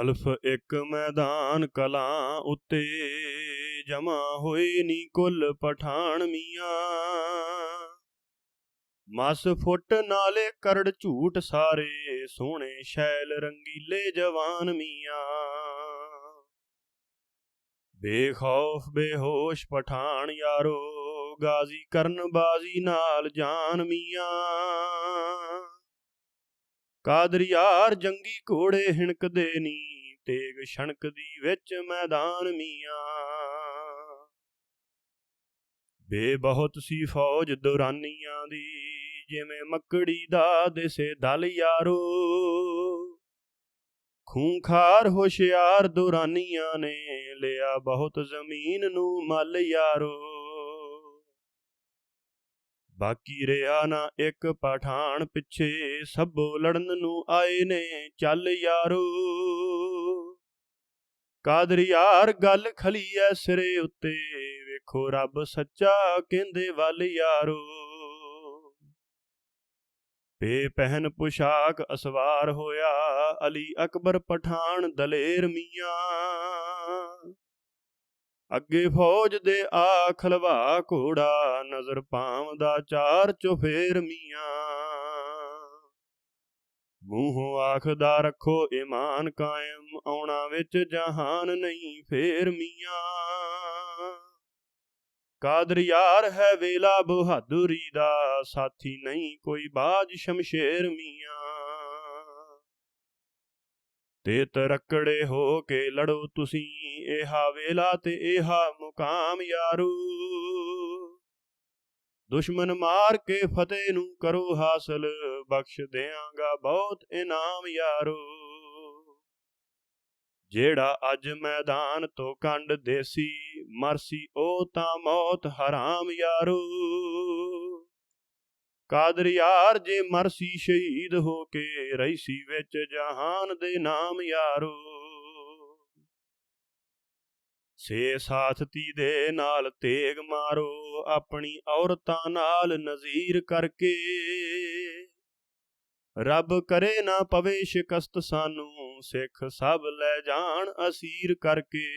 ਅਲਫ ਇੱਕ ਮੈਦਾਨ ਕਲਾਂ ਉੱਤੇ, ਜਮਾ ਹੋਏ ਨੀ ਕੁੱਲ ਪਠਾਨ ਮੀਆਂ। ਮਸ ਫੁੱਟ ਨਾਲੇ ਕਰੜ ਝੂਠ ਸਾਰੇ, ਸੋਹਣੇ ਸ਼ੈਲ ਰੰਗੀਲੇ ਜਵਾਨ ਮੀਆਂ। ਬੇਖੌਫ, ਬੇਹੋਸ਼ ਪਠਾਨ ਯਾਰੋ, ਗਾਜ਼ੀ ਕਰਨ ਬਾਜ਼ੀ ਨਾਲ ਜਾਨ ਮੀਆਂ। ਕਾਦਰ ਜੰਗੀ ਘੋੜੇ ਹਿਣਕਦੇ ਨੀ, ਤੇਗ ਛਣਕਦੀ ਵਿੱਚ ਮੈਦਾਨ ਮੀਆਂ। ਬੇ ਬਹੁਤ ਸੀ ਫੌਜ ਦੁਰਾਨੀਆਂ ਦੀ, ਜਿਵੇਂ ਮੱਕੜੀ ਦਾ ਦਿਸੇ ਦਲ ਯਾਰੋ। ਖੂੰਖਾਰ ਹੋਸ਼ਿਆਰ ਦੁਰਾਨੀਆਂ ਨੇ, ਲਿਆ ਬਹੁਤ ਜ਼ਮੀਨ ਨੂੰ ਮੱਲ ਯਾਰੋ। ਬਾਕੀ ਰਿਆ ਨਾ ਇੱਕ ਪਠਾਨ ਪਿੱਛੇ, ਸਭੋ ਲੜਨ ਨੂੰ ਆਏ ਨੇ, ਚੱਲ ਯਾਰੋ। ਕਾਦਰ ਯਾਰ ਗੱਲ ਖਲੀ ਐ ਸਿਰੇ ਉੱਤੇ, ਵੇਖੋ ਰੱਬ ਸੱਚਾ ਕਹਿੰਦੇ ਵੱਲ ਯਾਰੋ। ਬੇ ਪਹਿਨ ਪੁਸ਼ਾਕ ਅਸਵਾਰ ਹੋਇਆ, ਅਲੀ ਅਕਬਰ ਪਠਾਨ ਦਲੇਰ ਮੀਆਂ। ਅੱਗੇ ਫੌਜ ਦੇ ਆ ਖਲਵਾ ਘੋੜਾ ਨਜ਼ਰ ਪਾਵਦਾ ਚਾਰ ਚੁਫੇਰ ਮੀਆਂ। ਮੂੰਹੋਂ ਆਖਦਾ, ਰੱਖੋ ਈਮਾਨ ਕਾਇਮ, ਆਉਣਾ ਵਿੱਚ ਜਹਾਨ ਨਹੀਂ, ਫੇਰ ਮੀਆਂ। ਕਾਦਰ ਯਾਰ ਹੈ ਵੇਲਾ ਬਹਾਦੁਰੀ ਦਾ, ਸਾਥੀ ਨਹੀਂ ਕੋਈ ਬਾਜ ਸ਼ਮਸ਼ੇਰ ਮੀਆਂ। ਤੇ ਤਰਕੜੇ ਹੋ ਕੇ ਲੜੋ ਤੁਸੀਂ ਇਹਾ ਵੇਲਾ ਤੇ ਇਹਾ ਮੁਕਾਮ ਯਾਰੂ। ਦੁਸ਼ਮਨ ਮਾਰ ਕੇ ਫਤਿਹ ਨੂੰ ਕਰੋ ਹਾਸਲ, ਬਖਸ਼ ਦੇਵਾਂਗਾ ਬਹੁਤ ਇਨਾਮ ਯਾਰੂ। ਜਿਹੜਾ ਅੱਜ ਮੈਦਾਨ ਤੋਂ ਕੰਡ ਦੇਸੀ, ਮਰਸੀ ਉਹ ਤਾਂ ਮੌਤ ਹਰਾਮ ਯਾਰੂ। ਕਾਦਰ ਯਾਰ ਜੇ ਮਰਸੀ ਸ਼ਹੀਦ ਹੋ ਕੇ ਰਹੀ ਸੀ ਵਿੱਚ ਜਹਾਨ ਦੇ ਨਾਮ ਯਾਰੋ। ਸੇ ਸਾਥਤੀ ਦੇ ਨਾਲ ਤੇਗ ਮਾਰੋ, ਆਪਣੀ ਔਰਤਾਂ ਨਾਲ ਨਜ਼ੀਰ ਕਰਕੇ। ਰੱਬ ਕਰੇ ਨਾ ਪਵੇ ਸ਼ਿਕਸਤ ਸਾਨੂੰ, ਸਿੱਖ ਸਭ ਲੈ ਜਾਣ ਅਸੀਰ ਕਰਕੇ।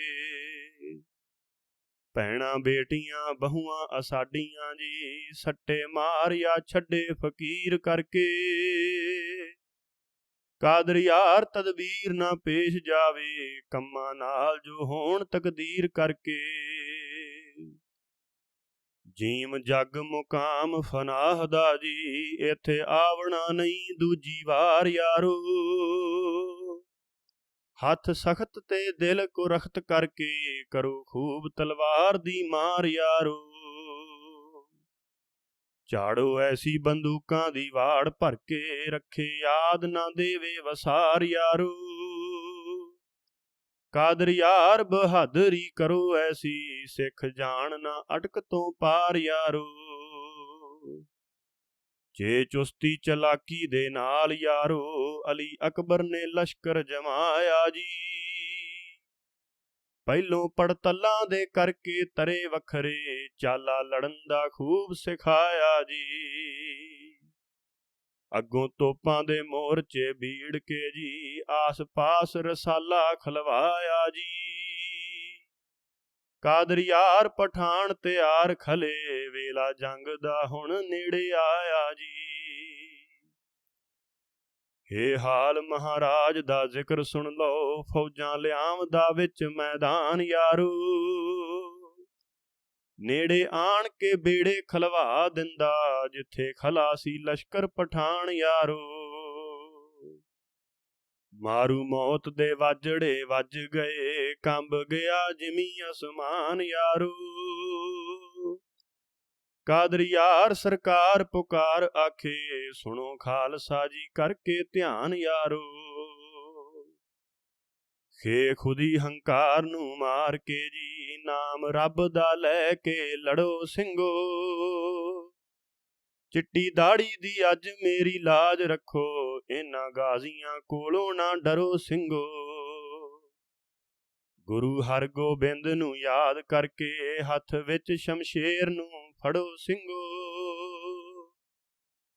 ਭੈਣਾ ਬੇਟੀਆਂ, ਬਹੂਆਂ ਅਸਾਡੀਆਂ ਜੀ, ਸੱਟੇ ਮਾਰਿਆ ਛੱਡੇ ਫਕੀਰ ਕਰਕੇ। ਕਾਦਰ ਯਾਰ ਤਦਬੀਰ ਨਾ ਪੇਸ਼ ਜਾਵੇ, ਕੰਮਾਂ ਨਾਲ ਜੋ ਹੋਣ ਤਕਦੀਰ ਕਰਕੇ। ਜੀਮ ਜਗ ਮੁਕਾਮ ਫਨਾਹ ਦਾ ਜੀ, ਇੱਥੇ ਆਵਣਾ ਨਹੀਂ ਦੂਜੀ ਵਾਰ ਯਾਰੋ। ਹੱਥ ਸਖਤ ਤੇ ਦਿਲ ਕੋ ਰਖਤ ਕਰਕੇ ਕਰੋ ਖੂਬ ਤਲਵਾਰ ਦੀ ਮਾਰ ਯਾਰੋ। ਝਾੜੋ ਐਸੀ ਬੰਦੂਕਾਂ ਦੀ ਵਾੜ ਭਰ ਕੇ ਰੱਖੇ, ਯਾਦ ਨਾ ਦੇਵੇ ਵਸਾਰ ਯਾਰੋ। ਕਾਦਰ ਯਾਰ ਬਹਾਦਰੀ ਕਰੋ ਐਸੀ ਸਿੱਖ ਜਾਣ ਨਾ ਅਟਕ ਤੋਂ ਪਾਰ ਯਾਰੋ। ਜੇ ਚੁਸਤੀ ਚਲਾਕੀ ਦੇ ਨਾਲ ਯਾਰੋ, ਅਲੀ ਅਕਬਰ ਨੇ ਲਸ਼ਕਰ ਜਮਾਇਆ ਜੀ। ਪਹਿਲੋਂ ਪੜਤਲਾਂ ਦੇ ਕਰਕੇ ਤਰੇ ਵੱਖਰੇ, ਚਾਲਾ ਲੜਨ ਦਾ ਖੂਬ ਸਿਖਾਇਆ ਜੀ। ਅੱਗੋਂ ਤੋਪਾਂ ਦੇ ਮੋਰਚੇ ਬੀੜ ਕੇ ਜੀ, ਆਸ-ਪਾਸ ਰਸਾਲਾ ਖਲਵਾਇਆ ਜੀ। ਕਾਦਰ ਪਠਾਨ ਤਿਆਰ ਖਲੇ ਵੇਲਾ ਜੰਗ ਦਾ ਹੁਣ ਨੇੜੇ ਆਇਆ ਜੀ। ਏ ਹਾਲ ਮਹਾਰਾਜ ਦਾ ਜ਼ਿਕਰ ਸੁਣ ਲਓ, ਫੌਜਾਂ ਲਿਆਵਦਾ ਵਿੱਚ ਮੈਦਾਨ ਯਾਰੂ। ਨੇੜੇ ਆਣ ਕੇ ਬੇੜੇ ਖਲਵਾ ਦਿੰਦਾ, ਜਿੱਥੇ ਖਲਾ ਸੀ ਲਸ਼ਕਰ ਪਠਾਨ ਯਾਰੋ। ਮਾਰੂ ਮੌਤ ਦੇ ਵਾਜੜੇ ਵੱਜ ਗਏ, ਕੰਬ ਗਿਆ ਜਿਮੀ ਅਸਮਾਨ ਯਾਰੋ। ਕਾਦਰ ਸਰਕਾਰ ਪੁਕਾਰ ਆਖੇ, ਸੁਣੋ ਖਾਲਸਾ ਜੀ ਕਰਕੇ ਧਿਆਨ ਯਾਰੋ। ਖੇ ਖੁਦੀ ਹੰਕਾਰ ਨੂੰ ਮਾਰ ਕੇ ਜੀ ਨਾਮ ਰੱਬ ਦਾ ਲੈ ਕੇ ਲੜੋ ਸਿੰਘੋ। ਚਿੱਟੀ ਦਾੜੀ ਦੀ ਅੱਜ ਮੇਰੀ ਲਾਜ ਰੱਖੋ, ਇਹਨਾਂ ਗਾਜ਼ੀਆਂ ਕੋਲੋਂ ਨਾ ਡਰੋ ਸਿੰਘੋ। ਗੁਰੂ ਹਰਗੋਬਿੰਦ ਨੂੰ ਯਾਦ ਕਰਕੇ ਹੱਥ ਵਿੱਚ ਸ਼ਮਸ਼ੇਰ ਨੂੰ ਫੜੋ ਸਿੰਘੋ।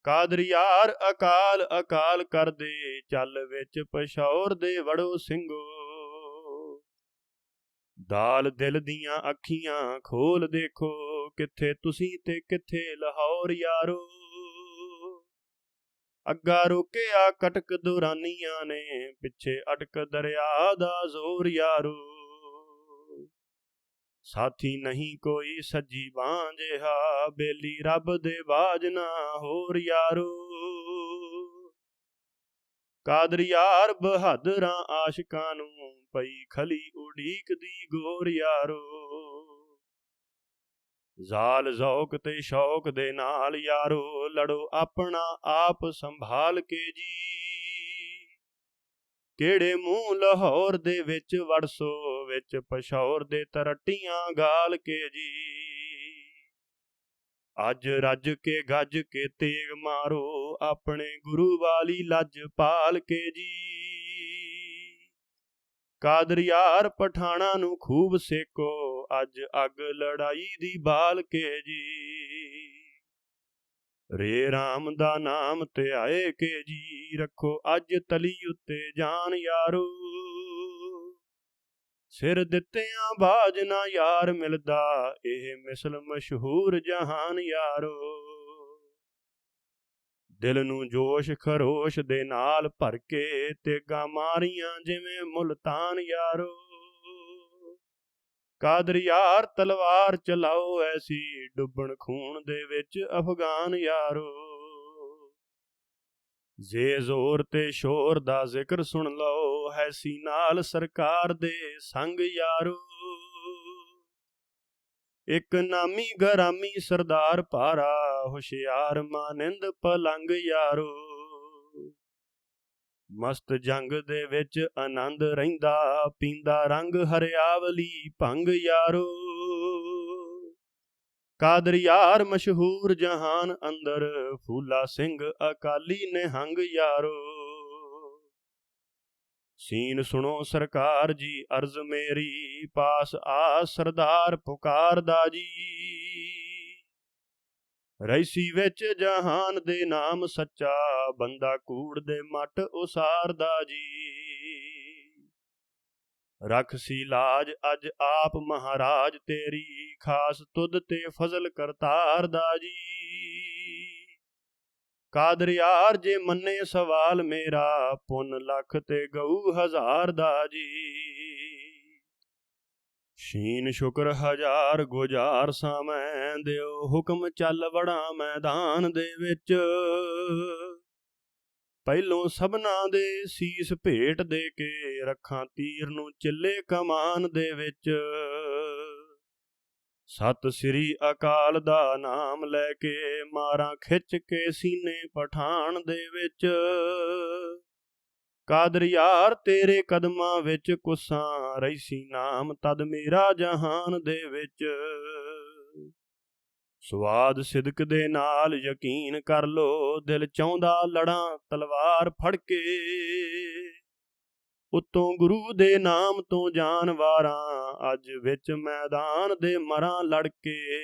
ਕਾਦਰ ਯਾਰ ਅਕਾਲ ਅਕਾਲ ਕਰਦੇ, ਚੱਲ ਵਿੱਚ ਪਸ਼ੌਰ ਦੇ ਵੜੋ ਸਿੰਘੋ। ਦਾਲ ਦਿਲ ਦੀਆਂ ਅੱਖੀਆਂ ਖੋਲ ਦੇਖੋ, ਕਿੱਥੇ ਤੁਸੀਂ ਤੇ ਕਿੱਥੇ ਲਾਹੌਰ ਯਾਰੋ। ਅੱਗਾ ਰੋਕਿਆ ਕਟਕ ਦੁਰਾਨੀਆਂ ਨੇ, ਪਿੱਛੇ ਅਟਕ ਦਰਿਆ ਦਾ ਜ਼ੋਰ ਯਾਰੋ। ਸਾਥੀ ਨਹੀਂ ਕੋਈ ਸੱਜੀ ਬਾਂਹ ਜਿਹਾ ਬੇਲੀ ਰੱਬ ਦੇ ਬਾਜ ਨਾ ਹੋਰ ਯਾਰੋ। ਕਾਦਰ ਯਾਰ ਬਹਾਦਰਾਂ ਆਸ਼ਿਕਾਂ ਨੂੰ ਪਈ ਖਲੀ ਉਡੀਕ ਦੀ ਗੋਰ ਯਾਰੋ। ਜ਼ਾਲ ਜ਼ੌਕ ਤੇ ਸ਼ੌਕ ਦੇ ਨਾਲ ਯਾਰੋ, ਲੜੋ ਆਪਣਾ ਆਪ ਸੰਭਾਲ ਕੇ ਜੀ। ਕਿਹੜੇ ਮੂੰਹ ਲਾਹੌਰ ਦੇ ਵਿੱਚ ਵੜਸੋ ਵਿੱਚ ਪਸ਼ੌਰ ਦੇ ਤਰਟੀਆਂ ਗਾਲ ਕੇ ਜੀ। ਅੱਜ ਰੱਜ ਕੇ ਗੱਜ ਕੇ ਤੇਗ ਮਾਰੋ, ਆਪਣੇ ਗੁਰੂ ਵਾਲੀ ਲੱਜ ਪਾਲ ਕੇ ਜੀ। ਕਾਦਰ ਯਾਰ ਪਠਾਣਾ ਨੂੰ ਖੂਬ ਸੇਕੋ, ਅੱਜ ਅੱਗ ਲੜਾਈ ਦੀ ਬਾਲ ਕੇ ਜੀ। ਰੇ ਰਾਮ ਦਾ ਨਾਮ ਤੇ ਆਏ ਕੇ ਜੀ, ਰੱਖੋ ਅੱਜ ਤਲੀ ਉੱਤੇ ਜਾਨ ਯਾਰੋ। ਸਿਰ ਦਿੱਤਿਆਂ ਬਾਜ ਨਾ ਯਾਰ ਮਿਲਦਾ, ਇਹ ਮਿਸਲ ਮਸ਼ਹੂਰ ਜਹਾਨ ਯਾਰੋ। ਦਿਲ ਨੂੰ ਜੋਸ਼ ਖਰੋਸ਼ ਦੇ ਨਾਲ ਭਰ ਕੇ ਤੇਗਾ ਮਾਰੀਆਂ ਜਿਵੇਂ ਮੁਲਤਾਨ ਯਾਰੋ। ਕਾਦਰ ਯਾਰ ਤਲਵਾਰ ਚਲਾਓ ਐਸੀ ਡੁੱਬਣ ਖੂਨ ਦੇ ਵਿੱਚ ਅਫਗਾਨ ਯਾਰੋ। ਜੇ ਜ਼ੋਰ ਤੇ ਸ਼ੋਰ ਦਾ ਜ਼ਿਕਰ ਸੁਣ ਲਓ, ਹੈਸੀ ਨਾਲ ਸਰਕਾਰ ਦੇ ਸੰਗ ਯਾਰੋ। ਇੱਕ ਨਾਮੀ ਗਰਾਮੀ ਸਰਦਾਰ ਪਾਰਾ ਹੁਸ਼ਿਆਰ ਮਾਨਿੰਦ ਪਲੰਗ ਯਾਰੋ। ਮਸਤ ਜੰਗ ਦੇ ਵਿੱਚ ਆਨੰਦ ਰਹਿੰਦਾ, ਪੀਂਦਾ ਰੰਗ ਹਰਿਆਵਲੀ ਭੰਗ ਯਾਰੋ। ਕਾਦਰ ਯਾਰ ਮਸ਼ਹੂਰ ਜਹਾਨ ਅੰਦਰ, ਫੂਲਾ ਸਿੰਘ ਅਕਾਲੀ ਨਿਹੰਗ ਯਾਰੋ। ਸੀਨ ਸੁਣੋ ਸਰਕਾਰ ਜੀ, ਅਰਜ਼ ਮੇਰੀ, ਪਾਸ ਆ ਸਰਦਾਰ ਪੁਕਾਰਦਾ ਜੀ। ਰਈਸੀ ਵਿੱਚ ਜਹਾਨ ਦੇ ਨਾਮ ਸੱਚਾ, ਬੰਦਾ ਕੂੜ ਦੇ ਮੱਟ ਉਸਾਰਦਾ ਜੀ। ਰਖ ਸੀ ਲਾਜ ਅੱਜ ਆਪ ਮਹਾਰਾਜ ਤੇਰੀ ਖਾਸ ਤੁਧ ਤੇ ਫਜ਼ਲ ਕਰਤਾਰ ਦਾ ਜੀ। ਕਾਦਰ ਯਾਰ ਜੇ ਮੰਨੇ ਸਵਾਲ ਮੇਰਾ, ਪੁੰਨ ਲੱਖ ਤੇ ਗਊ ਹਜ਼ਾਰ ਦਾ ਜੀ। ਸ਼ੀਨ ਸ਼ੁਕਰ ਹਜ਼ਾਰ ਗੁਜ਼ਾਰ ਸਾਮੈ, ਦਿਓ ਹੁਕਮ ਚੱਲ ਵੜਾ ਮੈਦਾਨ ਦੇ ਵਿੱਚ। ਪਹਿਲੋਂ ਸਭਨਾ ਦੇ ਸੀਸ ਭੇਟ ਦੇ ਕੇ ਰੱਖਾਂ ਤੀਰ ਨੂੰ ਚੱਲੇ ਕਮਾਨ ਦੇ ਵਿੱਚ। ਸਤ ਸ੍ਰੀ ਅਕਾਲ ਦਾ ਨਾਮ ਲੈ ਕੇ ਮਾਰਾਂ ਖਿੱਚ ਕੇ ਸੀਨੇ ਪਠਾਣ ਦੇ ਵਿੱਚ। ਕਾਦਰ ਯਾਰ ਤੇਰੇ ਕਦਮਾਂ ਵਿੱਚ ਕੁਸਾਂ ਰਈਸੀ ਨਾਮ ਤਦ ਮੇਰਾ ਜਹਾਨ ਦੇ ਵਿੱਚ। ਸਵਾਦ ਸਿਦਕ ਦੇ ਨਾਲ ਯਕੀਨ ਕਰ ਲੋ, ਦਿਲ ਚਾਹੁੰਦਾ ਲੜਾਂ ਤਲਵਾਰ ਫੜ ਕੇ। ਉਤੋਂ ਗੁਰੂ ਦੇ ਨਾਮ ਤੋਂ ਜਾਨਵਾਰਾਂ ਅੱਜ ਵਿੱਚ ਮੈਦਾਨ ਦੇ ਮਰਾਂ ਲੜ ਕੇ।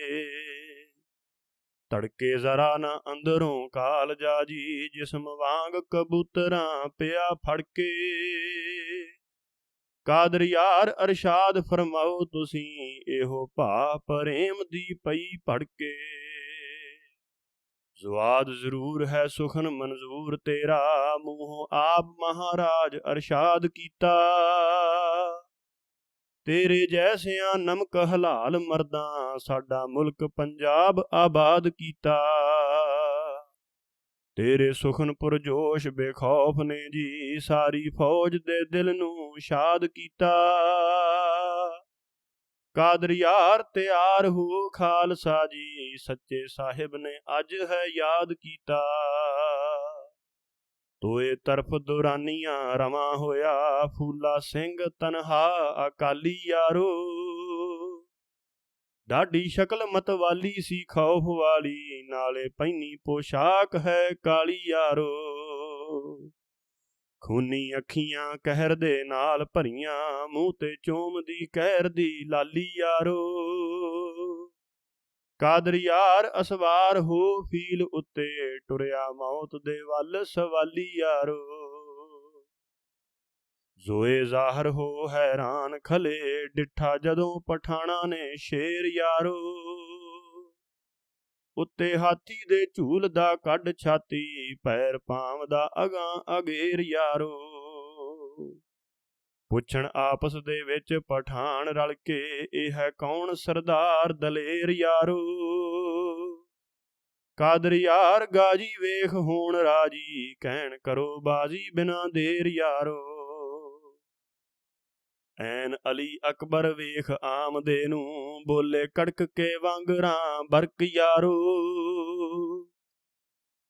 ਤੜਕੇ ਜ਼ਰਾ ਨਾ ਅੰਦਰੋਂ ਕਾਲ ਜਾ ਜੀ ਜਿਸਮ ਵਾਂਗ ਕਬੂਤਰਾਂ ਪਿਆ ਫੜ ਕੇ। ਕਾਦਰ ਯਾਰ ਅਰਸ਼ਾਦ ਫਰਮਾਓ, ਤੁਸੀਂ ਇਹੋ ਭਾ ਪ੍ਰੇਮ ਦੀ ਪਈ ਭੜ ਕੇ ਜ਼ਵਾਦ ਜ਼ਰੂਰ ਹੈ, ਸੁਖਨ ਮਨਜ਼ੂਰ ਤੇਰਾ, ਮੂੰਹ ਆਪ ਮਹਾਰਾਜ ਅਰਸ਼ਾਦ ਕੀਤਾ। ਤੇਰੇ ਜੈਸਿਆਂ ਨਮਕ ਹਲਾਲ ਮਰਦਾਂ, ਸਾਡਾ ਮੁਲਕ ਪੰਜਾਬ ਆਬਾਦ ਕੀਤਾ। ਤੇਰੇ ਸੁਖਨ ਪੁਰਜੋਸ਼ ਬੇਖੌਫ ਨੇ ਜੀ ਸਾਰੀ ਫੌਜ ਦੇ ਦਿਲ ਨੂੰ ਸ਼ਾਦ ਕੀਤਾ। ਕਾਦਰ ਯਾਰ ਤਿਆਰ ਹੋ ਖਾਲਸਾ ਜੀ, ਸੱਚੇ ਸਾਹਿਬ ਨੇ ਅੱਜ ਹੈ ਯਾਦ ਕੀਤਾ। ਤੋਏ ਤਰਫ ਦੁਰਾਨੀਆਂ ਰਵਾ ਹੋਇਆ, ਫੂਲਾ ਸਿੰਘ ਤਨਹਾ ਅਕਾਲੀ ਯਾਰੋ। ਡਾਢੀ ਸ਼ਕਲ ਮਤਵਾਲੀ ਸੀ ਖੌਫ ਵਾਲੀ, ਨਾਲੇ ਪਹਿਨੀ ਪੋਸ਼ਾਕ ਹੈ ਕਾਲੀ ਯਾਰੋ। ਖੂਨੀ ਅੱਖੀਆਂ ਕਹਿਰ ਦੇ ਨਾਲ ਭਰੀਆਂ, ਮੂੰਹ ਤੇ ਚੋਮਦੀ ਕਹਿਰ ਦੀ ਲਾਲੀ ਯਾਰੋ। ਕਾਦਰ ਯਾਰ ਅਸਵਾਰ ਹੋ ਫੀਲ ਉੱਤੇ, ਟੁਰਿਆ ਮੌਤ ਦੇ ਵੱਲ ਸਵਾਲੀ ਯਾਰੋ। ਜ਼ੋਏ ਜ਼ਾਹਰ ਹੋ ਹੈਰਾਨ ਖਲੇ, ਡਿੱਠਾ ਜਦੋਂ ਪਠਾਣਾ ਨੇ ਸ਼ੇਰ ਯਾਰੋ। ਉੱਤੇ ਹਾਥੀ ਦੇ ਝੂਲ ਦਾ ਕੱਢ ਛਾਤੀ, ਪੈਰ ਪਾਵਦਾ ਅਗਾਂ ਅਗੇਰ ਯਾਰੋ। ਪੁੱਛਣ ਆਪਸ ਦੇ ਵਿੱਚ ਪਠਾਨ ਰਲ ਕੇ, ਇਹ ਹੈ ਕੌਣ ਸਰਦਾਰ ਦਲੇਰ ਯਾਰੋ? ਕਾਦਰ ਯਾਰ, ਗਾਜੀ ਵੇਖ ਹੋਣ ਰਾਜੀ, ਕਹਿਣ ਕਰੋ ਬਾਜੀ ਬਿਨਾ ਦੇਰ ਯਾਰੋ। ਐਨ ਅਲੀ ਅਕਬਰ ਵੇਖ ਆਮਦੇ ਨੂੰ, ਬੋਲੇ ਕੜਕ ਕੇ ਵਾਂਗਰਾਂ ਬਰਕ ਯਾਰੋ।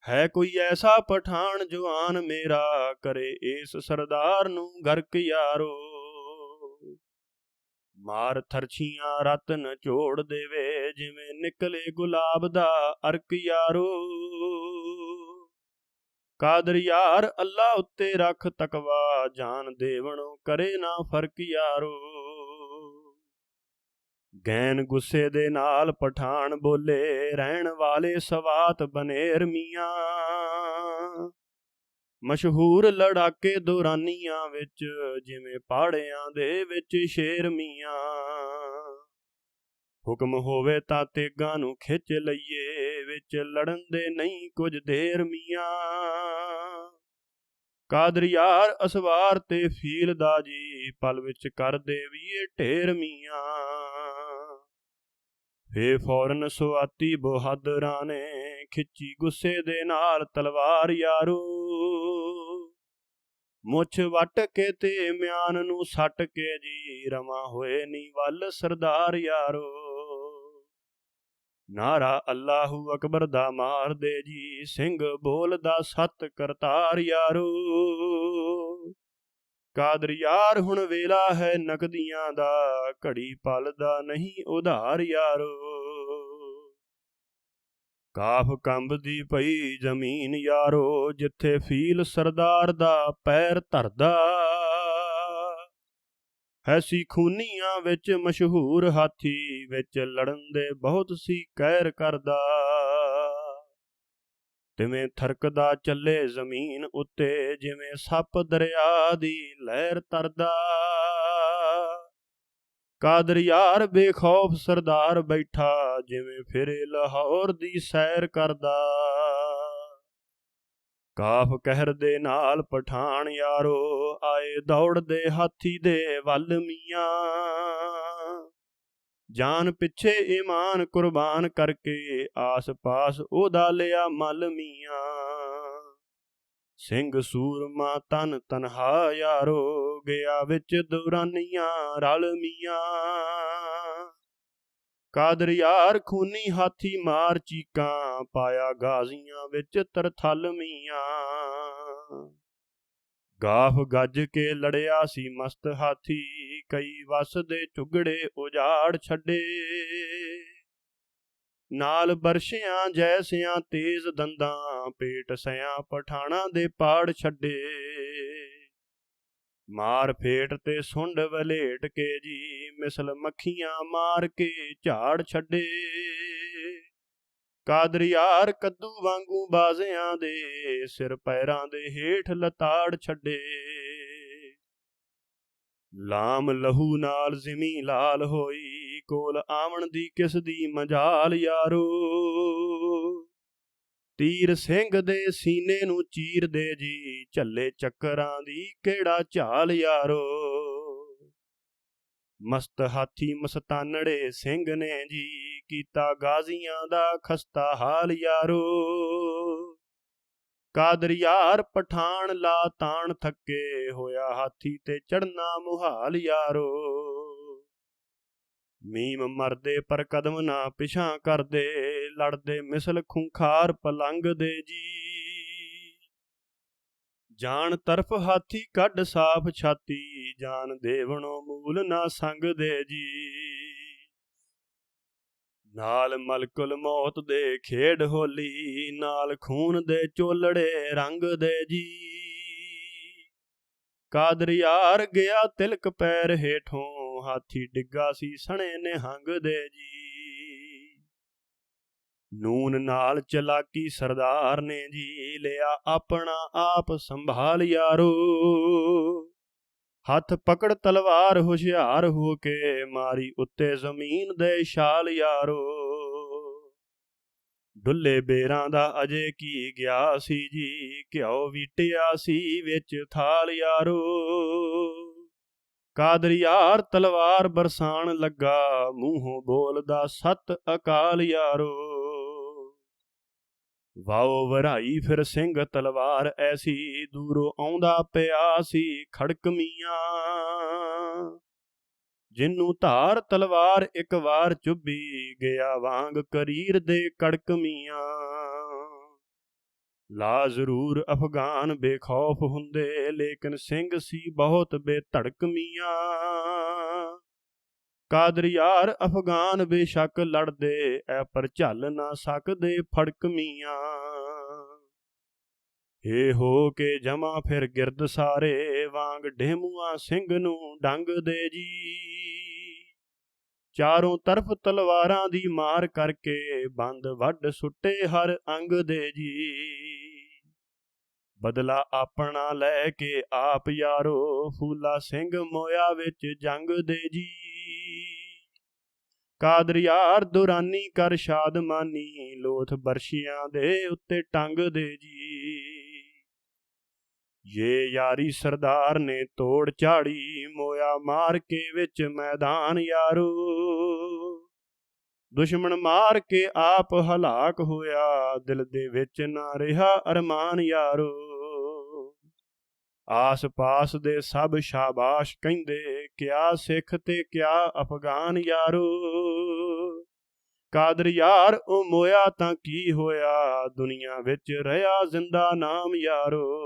ਹੈ ਕੋਈ ਐਸਾ ਪਠਾਨ ਜਵਾਨ ਮੇਰਾ, ਕਰੇ ਇਸ ਸਰਦਾਰ ਨੂੰ ਗਰਕ ਯਾਰੋ। ਮਾਰ ਥਰਛੀਆਂ ਰਤਨ ਝੋੜ ਦੇਵੇ, ਜਿਵੇਂ ਨਿਕਲੇ ਗੁਲਾਬ ਦਾ ਅਰਕ ਯਾਰੋ। ਕਾਦਰ ਯਾਰ ਅੱਲਾ ਉੱਤੇ ਰੱਖ ਤਕਵਾ ਜਾਨ ਦੇਵਣੋ ਕਰੇ ਨਾ ਫ਼ਰਕ ਯਾਰੋ। ਗੈਨ ਗੁੱਸੇ ਦੇ ਨਾਲ ਪਠਾਨ ਬੋਲੇ, ਰਹਿਣ ਵਾਲੇ ਸਵਾਤ ਬਨੇਰ ਮੀਆਂ। ਮਸ਼ਹੂਰ ਲੜਾਕੇ ਦੌਰਾਨੀਆਂ ਵਿੱਚ, ਜਿਵੇਂ ਪਾੜਿਆਂ ਦੇ ਵਿੱਚ ਸ਼ੇਰ ਮੀਆਂ। ਹੁਕਮ ਹੋਵੇ ਤਾਂ ਤੇਗਾਂ ਨੂੰ ਖਿੱਚ ਲਈਏ, ਵਿੱਚ ਲੜਨ ਦੇ ਨਹੀਂ ਕੁਝ ਦੇਰ ਮੀਆਂ। ਕਾਦਰ ਯਾਰ ਅਸਵਾਰ ਤੇ ਫੀਲ ਦਾ ਜੀ, ਪਲ ਵਿੱਚ ਕਰ ਦੇਵੀਏ ਢੇਰ ਮੀਆਂ। ਫੇ ਫੌਰਨ ਸੁਆਤੀ ਬਹਾਦਰਾਂ ਨੇ ਖਿੱਚੀ ਗੁੱਸੇ ਦੇ ਨਾਲ ਤਲਵਾਰ ਯਾਰੋ। ਮੁੱਛ ਵੱਟ ਕੇ ਤੇ ਮਿਆਨ ਨੂੰ ਸੱਟ ਕੇ ਜੀ ਰਮਾ ਹੋਏ ਨੀ ਵੱਲ ਸਰਦਾਰ ਯਾਰੋ। ਨਾਰਾ ਅੱਲਾਹੂ ਅਕਬਰ ਦਾ ਮਾਰਦੇ ਜੀ, ਸਿੰਘ ਬੋਲਦਾ ਸਤ ਕਰਤਾਰ ਯਾਰੋ। ਕਾਦਰ ਯਾਰ ਹੁਣ ਵੇਲਾ ਹੈ ਨਕਦੀਆਂ ਦਾ, ਘੜੀ ਪਲ ਦਾ ਨਹੀਂ ਉਧਾਰ ਯਾਰੋ। ਕਾਫ ਕੰਬਦੀ ਪਈ ਜ਼ਮੀਨ ਯਾਰੋ, ਜਿੱਥੇ ਫੀਲ ਸਰਦਾਰ ਦਾ ਪੈਰ ਧਰਦਾ। ਐਸੀ ਖੂਨੀਆਂ ਵਿੱਚ ਮਸ਼ਹੂਰ ਹਾਥੀ, ਵਿੱਚ ਲੜਨ ਦੇ ਬਹੁਤ ਸੀ ਕਹਿਰ ਕਰਦਾ। ਤਿਵੇਂ ਥਰਕਦਾ ਚੱਲੇ ਜ਼ਮੀਨ ਉੱਤੇ, ਜਿਵੇਂ ਸੱਪ ਦਰਿਆ ਦੀ ਲਹਿਰ ਤਰਦਾ। ਕਾਦਰ ਯਾਰ ਬੇਖੌਫ ਸਰਦਾਰ ਬੈਠਾ, ਜਿਵੇਂ ਫਿਰੇ ਲਾਹੌਰ ਦੀ ਸੈਰ ਕਰਦਾ। ਕਾਫ ਕਹਿਰ ਦੇ ਨਾਲ ਪਠਾਨ ਯਾਰੋ, ਆਏ ਦੌੜਦੇ ਹਾਥੀ ਦੇ ਵੱਲ ਮੀਆਂ। ਜਾਨ ਪਿੱਛੇ ਈਮਾਨ ਕੁਰਬਾਨ ਕਰਕੇ ਆਸ-ਪਾਸ ਉਹਦਾ ਲਿਆ ਮਲ ਮੀਆਂ। ਸਿੰਘ ਸੂਰਮਾ ਤਨ ਤਨਹਾ ਯਾਰੋ, ਗਿਆ ਵਿੱਚ ਦੁਰਾਨੀਆਂ ਰਲ ਮੀਆਂ। ਕਾਦਰ ਯਾਰ ਖੂਨੀ ਹਾਥੀ ਮਾਰ ਚੀਕਾਂ, ਪਾਇਆ ਗਾਜ਼ੀਆਂ ਵਿੱਚ ਤਰਥਲ ਮੀਆਂ। ਗਾਫ ਗੱਜ ਕੇ ਲੜਿਆ ਸੀ ਮਸਤ ਹਾਥੀ, ਕਈ ਵਸ ਦੇ ਚੁਗੜੇ ਉਜਾੜ ਛੱਡੇ। ਨਾਲ ਬਰਸ਼ਿਆਂ, ਜੈਸਿਆਂ, ਤੇਜ਼ ਦੰਦਾਂ, ਪੇਟ ਸਿਆਂ, ਪਠਾਣਾ ਦੇ ਪਾੜ ਛੱਡੇ। ਮਾਰ ਫੇਟ ਤੇ ਸੁੰਡ ਵਲੇਟ ਕੇ ਜੀ, ਮਿਸਲ ਮੱਖੀਆਂ ਮਾਰ ਕੇ ਝਾੜ ਛੱਡੇ। ਕਾਦਰ ਕੱਦੂ ਵਾਂਗੂ ਬਾਜ਼ਿਆਂ ਦੇ, ਸਿਰ ਪੈਰਾਂ ਦੇ ਹੇਠ ਲਤਾੜ ਛੱਡੇ। ਲਾਮ ਲਹੂ ਨਾਲ ਜ਼ਿਮੀ ਲਾਲ ਹੋਈ, ਕੋਲ ਆਵਣ ਦੀ ਕਿਸ ਦੀ ਮਜਾਲ ਯਾਰੋ। ਤੀਰ ਸਿੰਘ ਦੇ ਸੀਨੇ ਨੂੰ ਚੀਰ ਦੇ ਜੀ, ਝੱਲੇ ਚੱਕਰਾਂ ਦੀ ਕਿਹੜਾ ਝਾਲ ਯਾਰੋ? ਮਸਤ ਹਾਥੀ ਮਸਤਾਨੜੇ ਸਿੰਘ ਨੇ ਜੀ, ਕੀਤਾ ਗਾਜ਼ੀਆਂ ਦਾ ਖਸਤਾ ਹਾਲ ਯਾਰੋ? ਕਾਦਰ ਯਾਰ ਪਠਾਨ ਲਾ ਤਾਣ ਥੱਕੇ, ਹੋਇਆ ਹਾਥੀ ਤੇ ਚੜਨਾ ਮੁਹਾਲ ਯਾਰੋ? ਮੀਮ ਮਰਦੇ ਪਰ ਕਦਮ ਨਾ ਪਿਛਾਂ ਕਰਦੇ ਲੜਦੇ ਮਿਸਲ ਖੁੰਖਾਰ ਪਲੰਗ ਦੇ ਜੀ। ਜਾਣ ਤਰਫ ਹਾਥੀ ਕੱਢ ਸਾਫ਼ ਛਾਤੀ ਜਾਨ ਦੇਵਣੋ ਮੂਲ ਨਾ ਸੰਗ ਦੇ ਜੀ। ਨਾਲ ਮਲਕੁਲ ਮੌਤ ਦੇ ਖੇਡ ਹੋਲੀ, ਨਾਲ ਖੂਨ ਦੇ ਚੋਲੜੇ ਰੰਗ ਦੇ ਜੀ। ਕਾਦਰ ਯਾਰ ਗਿਆ ਤਿਲਕ ਪੈਰ ਹੇਠੋਂ, ਹਾਥੀ ਡਿੱਗਾ ਸੀ ਸਣੇ ਨਿਹੰਗ ਦੇ ਜੀ। ਨੂਨ ਨਾਲ ਚਲਾਕੀ ਸਰਦਾਰ ਨੇ ਜੀ ਲਿਆ ਆਪਣਾ ਆਪ ਸੰਭਾਲ ਯਾਰੋ। ਹੱਥ ਪਕੜ ਤਲਵਾਰ ਹੁਸ਼ਿਆਰ ਹੋ ਕੇ ਮਾਰੀ ਉੱਤੇ ਜ਼ਮੀਨ ਦੇ ਛਾਲ ਯਾਰੋ। ਡੁੱਲੇ ਬੇਰਾਂ ਦਾ ਅਜੇ ਕੀ ਗਿਆ ਸੀ ਜੀ, ਘਿਓ ਵੀਟਿਆ ਸੀ ਵਿੱਚ ਥਾਲ ਯਾਰੋ। ਕਾਦਰ ਤਲਵਾਰ ਬਰਸਾਣ ਲੱਗਾ, ਮੂੰਹੋਂ ਬੋਲਦਾ ਸਤ ਅਕਾਲ ਯਾਰੋ। ਵਾਓ ਵਰਾਈ ਫਿਰ ਸਿੰਘ ਤਲਵਾਰ ਐਸੀ ਦੂਰੋਂ ਆਉਂਦਾ ਪਿਆ ਸੀ ਖੜਕਮੀਆਂ ਜਿੰਨੂੰ ਧਾਰ ਤਲਵਾਰ ਇੱਕ ਵਾਰ ਚੁੱਭੀ ਗਿਆ ਵਾਂਗ ਕਰੀਰ ਦੇ ਕੜਕਮੀਆਂ ਲਾ ਜ਼ਰੂਰ ਅਫਗਾਨ ਬੇਖੌਫ ਹੁੰਦੇ ਲੇਕਿਨ ਸਿੰਘ ਸੀ ਬਹੁਤ ਬੇਧੜਕਮੀਆਂ ਕਾਦਰ ਯਾਰ ਅਫਗਾਨ ਬੇਸ਼ੱਕ ਲੜਦੇ, ਐ ਪਰ ਝੱਲ ਨਾ ਸਕਦੇ ਫੜਕਮੀਆਂ ਏ ਹੋ ਕੇ ਜਮਾ ਫਿਰ ਗਿਰਦ ਸਾਰੇ, ਵਾਂਗ ਢੇਮੂਆ ਸਿੰਘ ਨੂੰ ਡੰਗ ਦੇ ਜੀ। ਚਾਰੋਂ ਤਰਫ ਤਲਵਾਰਾਂ ਦੀ ਮਾਰ ਕਰਕੇ ਬੰਦ ਵੱਢ ਸੁੱਟੇ ਹਰ ਅੰਗ ਦੇ ਜੀ। ਬਦਲਾ ਆਪਣਾ ਲੈ ਕੇ ਆਪ ਯਾਰੋ, ਫੂਲਾ ਸਿੰਘ ਮੋਇਆ ਵਿੱਚ ਜੰਗ ਦੇ ਜੀ। ਕਾਦਰ ਯਾਰ ਦੁਰਾਨੀ ਕਰ ਸ਼ਾਦਮਾਨੀ ਲੋਥ ਬਰਸ਼ੀਆਂ ਦੇ ਉੱਤੇ ਟੰਗ ਦੇ ਜੀ। ਜੇ ਯਾਰੀ ਸਰਦਾਰ ਨੇ ਤੋੜ ਝਾੜੀ, ਮੋਇਆ ਮਾਰ ਕੇ ਵਿੱਚ ਮੈਦਾਨ ਯਾਰੋ। ਦੁਸ਼ਮਣ ਮਾਰ ਕੇ ਆਪ ਹਲਾਕ ਹੋਇਆ, ਦਿਲ ਦੇ ਵਿੱਚ ਨਾ ਰਿਹਾ ਅਰਮਾਨ ਯਾਰੋ। ਆਸ ਪਾਸ ਦੇ ਸਭ ਸ਼ਾਬਾਸ਼ ਕਹਿੰਦੇ, ਕਿਆ ਸਿੱਖ ਤੇ ਕਿਆ ਅਫਗਾਨ ਯਾਰੋ। ਕਾਦਰ ਯਾਰ, ਉਹ ਮੋਇਆ ਤਾਂ ਕੀ ਹੋਇਆ? ਦੁਨੀਆ ਵਿੱਚ ਰਹਾ ਜ਼ਿੰਦਾ ਨਾਮ ਯਾਰੋ।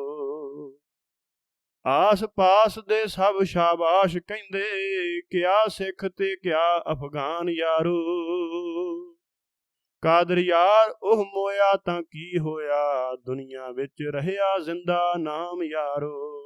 ਆਸ ਪਾਸ ਦੇ ਸਭ ਸ਼ਾਬਾਸ਼ ਕਹਿੰਦੇ, ਕਿਆ ਸਿੱਖ ਤੇ ਕਿਆ ਅਫਗਾਨ ਯਾਰੋ। ਕਾਦਰ ਯਾਰ, ਉਹ ਮੋਇਆ ਤਾਂ ਕੀ ਹੋਇਆ? ਦੁਨੀਆ ਵਿੱਚ ਰਹਿਆ ਜ਼ਿੰਦਾ ਨਾਮ ਯਾਰੋ।